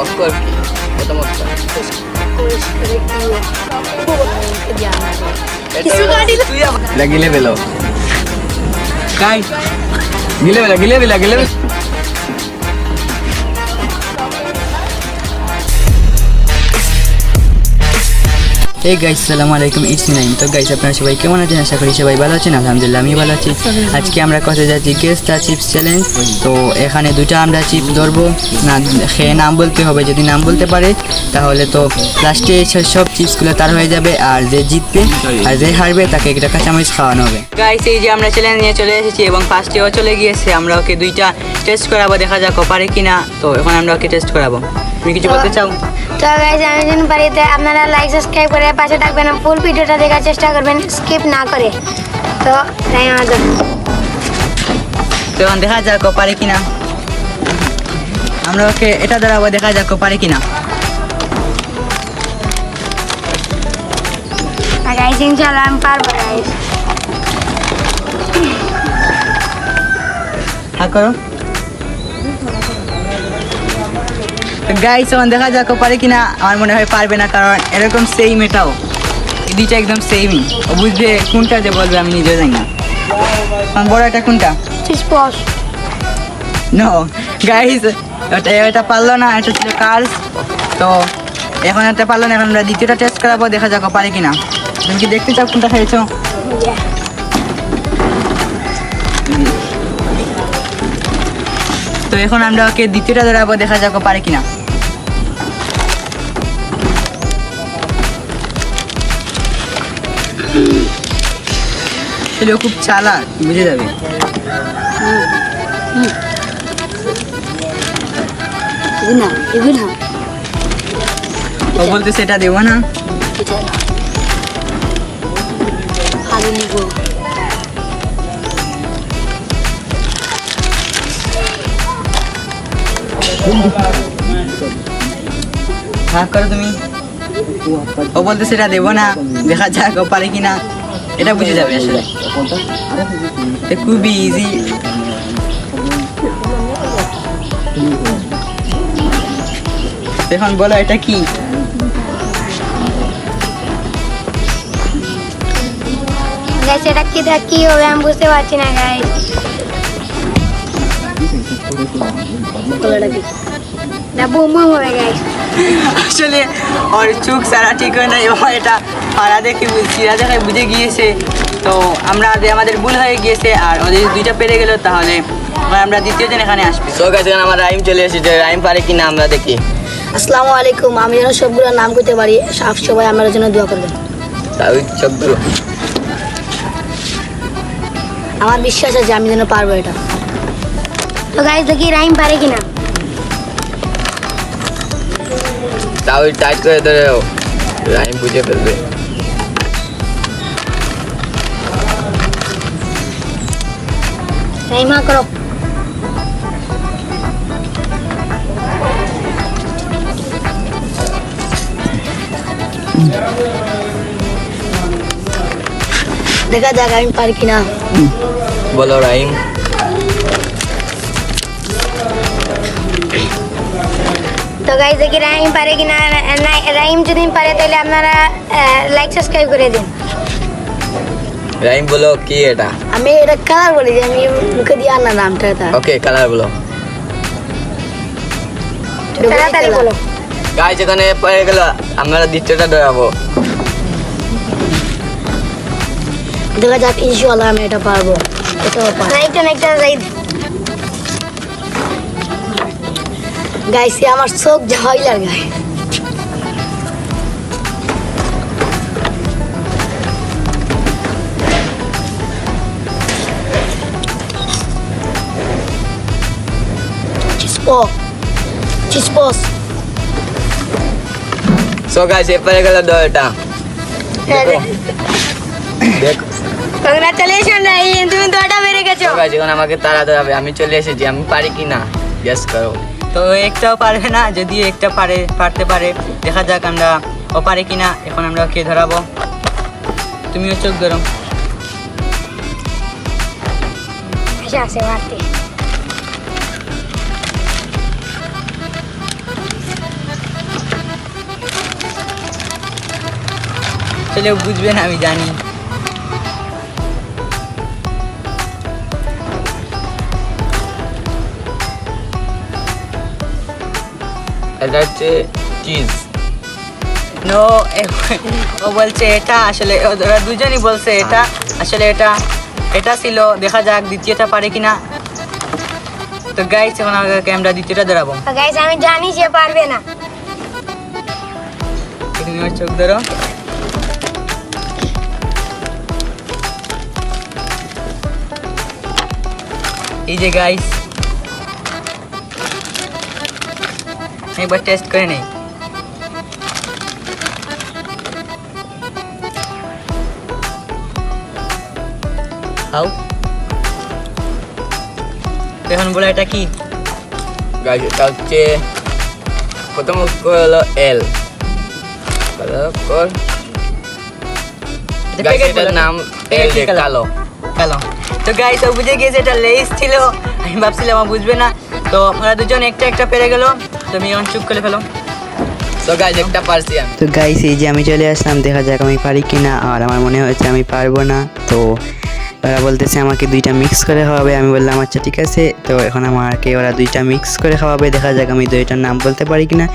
অস্কর কি প্রথমত এটা গিলে পেল কাই গিলে পেলা গিলে পেলা গিলে পেলা এই গাইস সালামু আলাইকুম ইটস নাইন তো গাইস আপনারা সবাই কেমন আছেন? আশা করি সবাই ভালো আছেন। আলহামদুলিল্লাহ আমি ভালো আছি। আজকে আমরা কথা যাচ্ছি গেস্ট চিপস চ্যালেঞ্জ তো এখানে দুটো আমরা চিপস ধরবো। না খেয়ে নাম বলতে হবে। যদি নাম বলতে পারে, তাহলে তো লাস্টে সব চিপসগুলো তার হয়ে যাবে আর যে জিতবে আর যে হারবে, তাকে একটা কাঁচামরিচ খাওয়ানো হবে। গাইস এই যে আমরা চ্যালেঞ্জ নিয়ে চলে এসেছি এবং ফার্স্টেও চলে গিয়েছে। আমরা ওকে দুইটা টেস্ট করাবো, দেখা যাক পারে কিনা। তো এখন আমরা ওকে টেস্ট করাবো। তুমি কিছু বলতে চাও? তো গাইজ আমি যেন বাড়িতে আপনারা লাইক সাবস্ক্রাইব করে পাশে থাকবেন ফুল ভিডিওটা দেখার চেষ্টা করবেন স্কিপ না করে। তো তাই আমাদের তো এখন দেখা যাক ও পারে কিনা। আমরা ওকে এটা দাঁড়াবো দেখা যাক ও পারে কিনা। গাইজ ইনশাল্লাহ আমি পারব গাইজ হ্যাঁ করো। গাইস এখন দেখা যাক পারে কিনা। আমার মনে হয় পারবে না কারণ এরকম সেম এটাও। দুইটা একদম সেমই ও বুঝবে কোনটা যে বলবে আমি নিজে জানি না। বড় এটা কোনটা? নো গাইস এটা এটা পারল না এটা ছিল কার্স তো এখন এটা পারল না এখন আমরা দ্বিতীয়টা টেস্ট করাবো দেখা যাক পারে কিনা। তুমি কি দেখতে চাও কোনটা খেয়েছো? তো এখন আমরা ওকে দ্বিতীয়টা ধরাবো দেখা যাক পারে কিনা। ছেলে খুব চালাক বুঝে যাবে? না এগুলো না ও বলতে সেটা দেবো না। নিব। ভাগ করো তুমি। ও বলতে সেটা দেবো না দেখা যাক ও পারে কিনা। এটা বুঝে যাবে আসলে। এটা খুবই ইজি এখন বলো এটা কি? গাইজ এটা কি দেখ কি হবে আমি বুঝতে পারছি না গাইজ না বুম বুম হবে গাইজ আসলে ওর চোখ সারা ঠিক হয় না এবং এটা পাড়া দেখে চিরা দেখে বুঝে গিয়েছে। তো আমরা যে আমাদের ভুল হয়ে গিয়েছে আর ওদের দুইটা পেরে গেল তাহলে আমরা দ্বিতীয় দিন এখানে আসবে। তো গাইস এখন আমার রাইম চলে এসেছে রাইম পারে কি না আমরা দেখি। আসসালামু আলাইকুম আমি যেন সবগুলো নাম করতে পারি সব সবাই আমার জন্য দোয়া করবেন। তাও চোখগুলো আমার বিশ্বাস আছে আমি যেন পারব এটা। তো গাইজ দেখি রাইম পারে কিনা। তাও টাইট করে ধরে রাইম বুঝে ফেলবে রাইমা করো দেখা যাক আমি পারি কিনা বলো রাইম তো গাইজ দেখি রাইম পারে কিনা না রাইম যদি পারে তাহলে আপনারা লাইক সাবস্ক্রাইব করে দিন। রাইম বলো কি এটা? আমি এটা কালার বলি যে আমি মুখে দিয়ে আনা নামটা এটা। ওকে কালার বলো। তাড়াতাড়ি বলো। গাইস এখানে পড়ে গেল আমরা দ্বিতীয়টা ধরাবো। দেখা যাক ইনশাআল্লাহ আমি এটা পারব। এটাও পারব। নাইকটা নাইকটা যাই গাইছি আমার চোখ ঝাই লাগে চিসপো চিসপোস সো গাইস এ পড়ে গেল দলটা দেখো দেখো কংগ্রাচুলেশন রাইম তুমি দুটা বেড়ে গেছো তো গাইস এখন আমাকে তাড়াতে হবে আমি চলে এসেছি আমি পারি কি না গেস করো তো একটাও পারবে না যদি একটা পারে পারতে পারে। দেখা যাক আমরা ও পারে কি না এখন আমরা ওকে ধরাবো। তুমিও চোখ গরম চলে বুঝবে না আমি জানি। এটা হচ্ছে চিজ নো ও বলছে এটা আসলে ও- ওরা দুজনই বলছে এটা আসলে এটা এটা ছিল দেখা যাক দ্বিতীয়টা পারে কিনা। তো গাইস এখন আমাকে আমরা দ্বিতীয়টা ধরাবো। গাইস আমি জানি সে পারবে না। তুমি আমার চোখ ধরো। এই যে গাইস একবার টেস্ট করে নেই। খাও এখন বলো এটা কি? গাইস এটা হচ্ছে প্রথম অক্ষর হলো এল এটার বলো। নাম এল কালো। কালো। তো গাইস ও বুঝে গিয়েছে এটা লেস ছিল। আমি ভাবছিলাম বুঝবে না। তো আমরা দুজন একটা একটা পেরে গেল। তুমি এখন চুপ করে ফেলো। তো গাইস একটা পারছি আমি। তো গাইস এই যে আমি চলে আসলাম দেখা যাক আমি পারি কি না আর আমার মনে হচ্ছে আমি পারব না। তো ওরা বলতেছে আমাকে দুইটা মিক্স করে খাওয়াবে। আমি বললাম আচ্ছা ঠিক আছে। তো এখন আমাকে ওরা দুইটা মিক্স করে খাওয়াবে। দেখা যাক আমি দুইটার নাম বলতে পারি কি না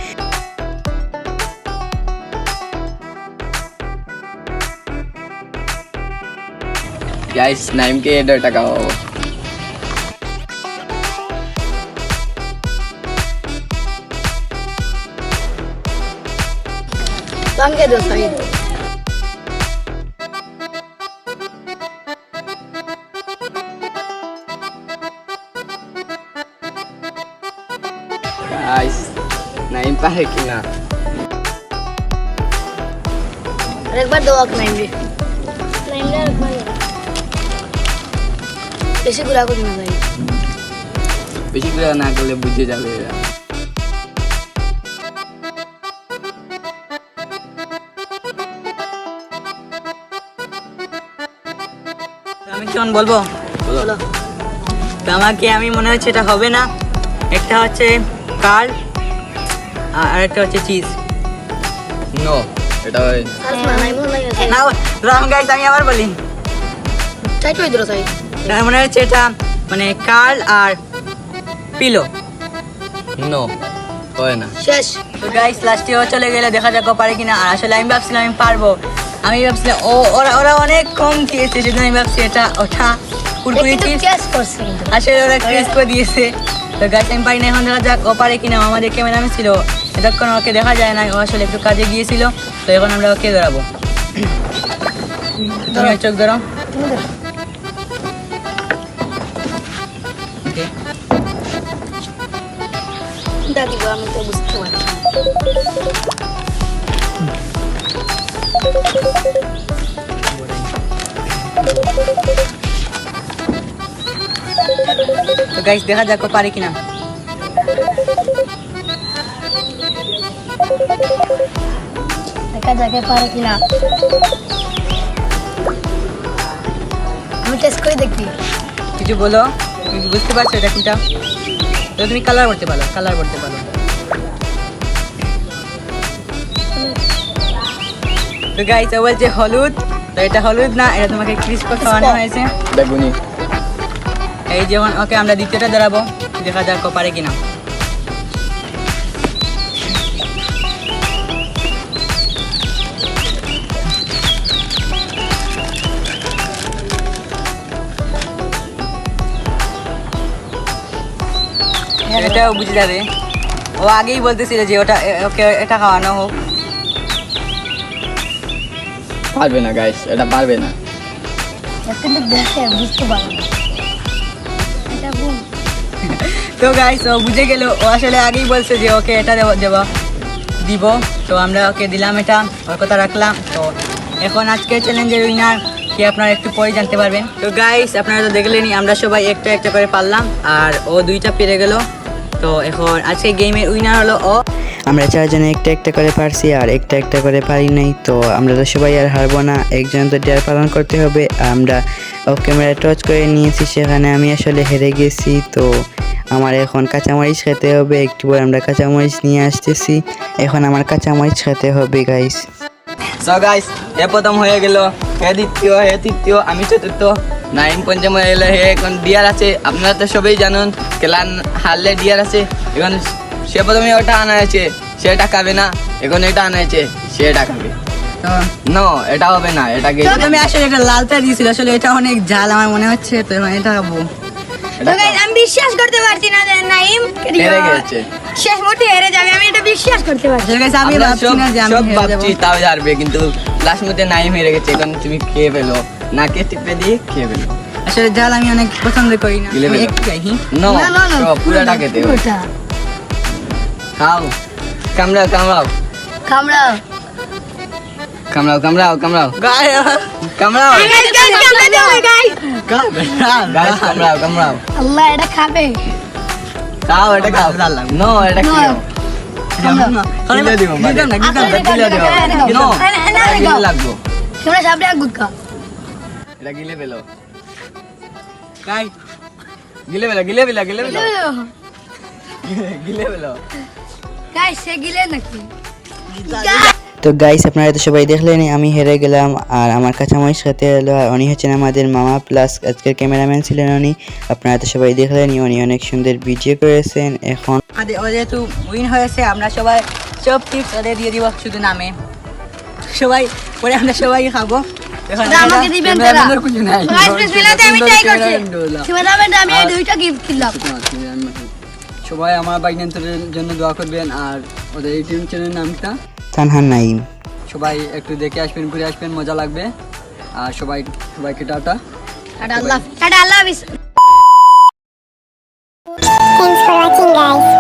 গাইস নাইমকে এটা টাকা পাবো সঙ্গে দো সঙ্গে গাইস নাইম পারে কিনা আরেকবার দো আক নাইম রে নাইম রে আরেকবার বেশি ঘুরা করি না ভাই বেশি করে না করলে বুঝে যাবে কেমন বলব? বলো। তো আমাকে আমি মনে হচ্ছে এটা হবে না। একটা হচ্ছে কার আর একটা হচ্ছে চিজ। নো এটা নাইম না। রাম গাইস আমি আবার বলি। চাই তো ইদরো আমার মনে হচ্ছে এটা মানে কার্ল আর পিলো। নো হয় না। শেষ তো গাইস লাস্টে চলে গেলে দেখা যাক পারে কিনা। আর আসলে আমি ভাবছিলাম আমি পারব। আমি ভাবছিলাম ও ওরা ওরা অনেক কম খেয়েছে সেজন্য আমি ভাবছি এটা ওঠা কুরকুরি চিপস আসলে ওরা ক্রেস করে দিয়েছে। তো গাছ আমি পারি না এখন দেখা যাক ও পারে কিনা। আমাদের ক্যামেরা ছিল। এতক্ষণ ওকে দেখা যায় না ও আসলে একটু কাজে গিয়েছিল। তো এখন আমরা ওকে ধরাবো। তুমি ওর চোখ ধরো. দাদি আমি তো বুঝতে পারছি গাইস দেখা যাক পারে কিনা। দেখা যাকে পারে কিনা। আমি টেস্ট করে দেখি। কিছু বলো তুমি বুঝতে পারছ এটা কোনটা? তো তুমি কালার করতে পারো কালার করতে পারো। তো গাইস ও বলছে হলুদ তো এটা হলুদ না এটা তোমাকে ক্রিস্প খাওয়ানো হয়েছে। বেগুনি। এই যেমন ওকে আমরা দ্বিতীয়টা দাঁড়াবো দেখা যাক পারে কিনা। এটাও বুঝে যাবে। ও আগেই বলতেছিল যে ওটা ওকে এটা খাওয়ানো হোক। পারবে না গাইস এটা পারবে না। কিন্তু দেখে বুঝতে পারবে তো গাইস ও বুঝে গেল। ও আসলে আগেই বলছে যে ওকে এটা দেব দেব, দিব। তো আমরা ওকে দিলাম এটা, ওর কথা রাখলাম। তো এখন আজকের চ্যালেঞ্জের উইনার কি আপনারা একটু পরে জানতে পারবেন। তো গাইস আপনারা তো দেখলেনই, আমরা সবাই একটা একটা করে পারলাম, আর ও দুইটা পেরে গেল। তো এখন আজকে গেমের উইনার হলো ও। আমরা চারজনে একটা একটা করে পারছি, আর একটা একটা করে পারি নাই। তো আমরা তো সবাই আর হারবো না। একজন তো ডেয়ার পালন করতে হবে, আমরা ও ক্যামেরা টচ করে নিয়েছি সেখানে। আমি আসলে হেরে গেছি, তো আমার এখন কাঁচামরিচ খেতে হবে। একটু পর আমরা কাঁচামরিচ নিয়ে আসতেছি। এখন আমার কাঁচামরিচ খেতে হবে গাইস সো গাইস এ প্রথম হয়ে গেল। হে দ্বিতীয় হে তৃতীয়, আমি চতুর্থ। নাইন পঞ্চম হয়ে গেল হে এখন ডিয়ার আছে। আপনারা তো সবাই জানুন খেলা হারলে ডিয়ার আছে। এখন সে প্রথমে ওটা আনা হয়েছে, সে টাকাবে না। এখন এটা আনা হয়েছে, সে টাকাবে তো নো এটা হবে না এটাকে প্রথমে আসলে এটা লালটা দিয়েছিল আসলে এটা অনেক ঝাল আমার মনে হচ্ছে তো এটা খাব। আমি বিশ্বাস করতে পারছি না নাইম শেষ মুহূর্তে হেরে যাবে আমি এটা বিশ্বাস করতে পারছি। আমি ভাবছি না যে আমি সব ভাবছি তাও হারবে কিন্তু লাস্ট মধ্যে নাইম হেরে গেছে এখন তুমি খেয়ে ফেলো। নাকে টিপে দিয়ে খেয়ে ফেলো। আসলে ঝাল আমি অনেক পছন্দ করি না। আমি। একটু খাই নো না না না পুরোটা খেতে খাও। কামড়াও কামড়াও। কামড়াও। কামড়াও কামড়াও কামড়াও। কামড়াও। কামড়াও কামড়াও। আল্লাহ এটা খাবে। খাও এটা খাও। নো এটা No. খাও গিলে। আচ্ছা, গিলে খাও। গিলে এটা গিলে ফেলো গিলে ফেলো। গিলে ফেলো। গাইস সে গিলে নাকি? তো গাইস আপনারা তো সবাই দেখলেন আমি হেরে গেলাম আর আমার কাছে আমার সাথে এলো আর উনি হচ্ছেন আমাদের মামা প্লাস আজকের ক্যামেরাম্যান ছিলেন উনি। আপনারা তো সবাই দেখলেন উনি অনেক সুন্দর ভিডিও করেছেন এখন ও যেহেতু উইন হয়েছে আমরা সবাই সব টিপস ওদের দিয়ে দিব শুধু নামে। সবাই পরে আমরা সবাই খাব। এখন আমাকে দিবেন তারা। আমি ট্রাই করছি। আমি দুইটা গিফট দিলাম সবাই আমার বাইকনান্তরের জন্য দোয়া করবেন আর ওদের ইউটিউব চ্যানেলের নামটা তানহা নাইম সবাই একটু দেখে আসবেন ঘুরে আসবেন মজা লাগবে। আর সবাই সবাইকে টাটা। টাটা আল্লাহ টাটা আল্লাহ হাফিজ। Thanks for watching guys.